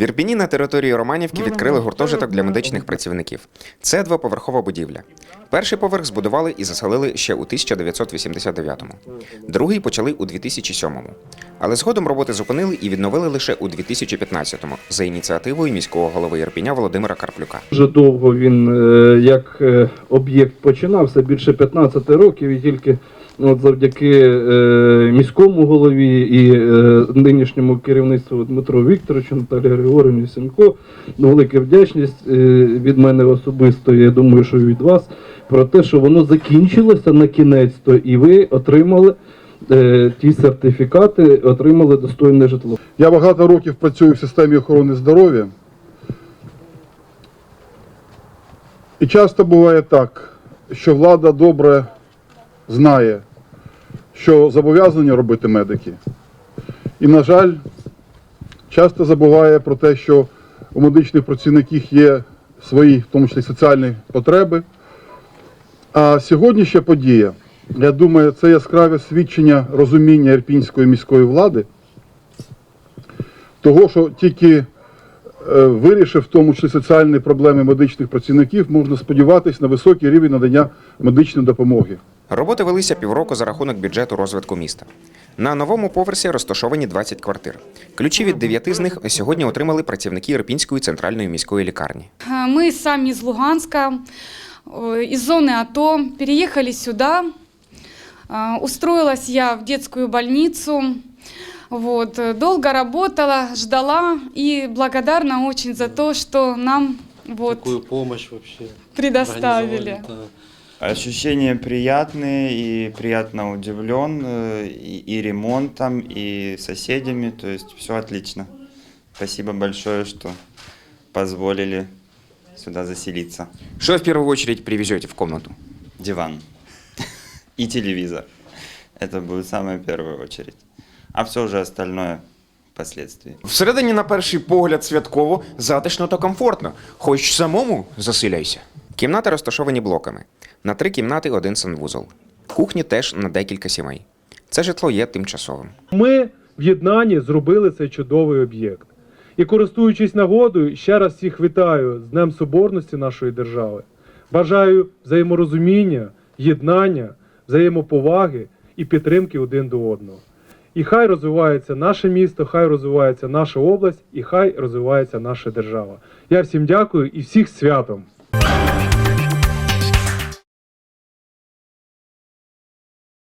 В Ірпіні на території Романівки відкрили гуртожиток для медичних працівників. Це двоповерхова будівля. Перший поверх збудували і заселили ще у 1989-му. Другий почали у 2007-му. Але згодом роботи зупинили і відновили лише у 2015-му за ініціативою міського голови Ірпіня Володимира Карплюка. Дуже довго він е, як е, об'єкт починався, більше 15 років, і тільки ну, от завдяки е, міському голові і е, нинішньому керівництву Дмитру Вікторовичу, Наталі Григорівні Сенко, ну, велика вдячність е, від мене особисто, я думаю, що від вас, про те, що воно закінчилося на кінець-то, і ви отримали е, ті сертифікати, отримали достойне житло. Я багато років працюю в системі охорони здоров'я. І часто буває так, що влада добре знає, що зобов'язані робити медики. І, на жаль, часто забуває про те, що у медичних працівників є свої, в тому числі соціальні потреби. А сьогоднішня подія, я думаю, це яскраве свідчення розуміння ірпінської міської влади того, що тільки вирішив в тому числі соціальні проблеми медичних працівників, можна сподіватися на високий рівень надання медичної допомоги. Роботи велися півроку за рахунок бюджету розвитку міста. На новому поверсі розташовані 20 квартир. Ключі від дев'яти з них сьогодні отримали працівники Ірпінської центральної міської лікарні. Мы сами из Луганска, э, из зоны АТО, переехали сюда. А, Устроилась я в детскую больницу. Вот, э, долго работала, ждала и благодарна очень за то, что нам вот, Такую помощь вообще. предоставили. да. Ощущения приятные и приятно удивлен э, и, и ремонтом, и соседями, то есть все отлично. Спасибо большое, что позволили сюда заселиться. Что в первую очередь привезете в комнату? Диван и телевизор. Это будет самое первую очередь. А все уже остальное впоследствии. Всередині, на перший погляд, святково, затишно та комфортно. Хоч самому заселяйся. Кімнати розташовані блоками. На три кімнати один санвузол. Кухні теж на декілька сімей. Це житло є тимчасовим. Ми в єднанні зробили цей чудовий об'єкт. І користуючись нагодою, ще раз всіх вітаю з Днем Соборності нашої держави. Бажаю взаєморозуміння, єднання, взаємоповаги і підтримки один до одного. І хай розвивається наше місто, хай розвивається наша область, і хай розвивається наша держава. Я всім дякую і всіх святом!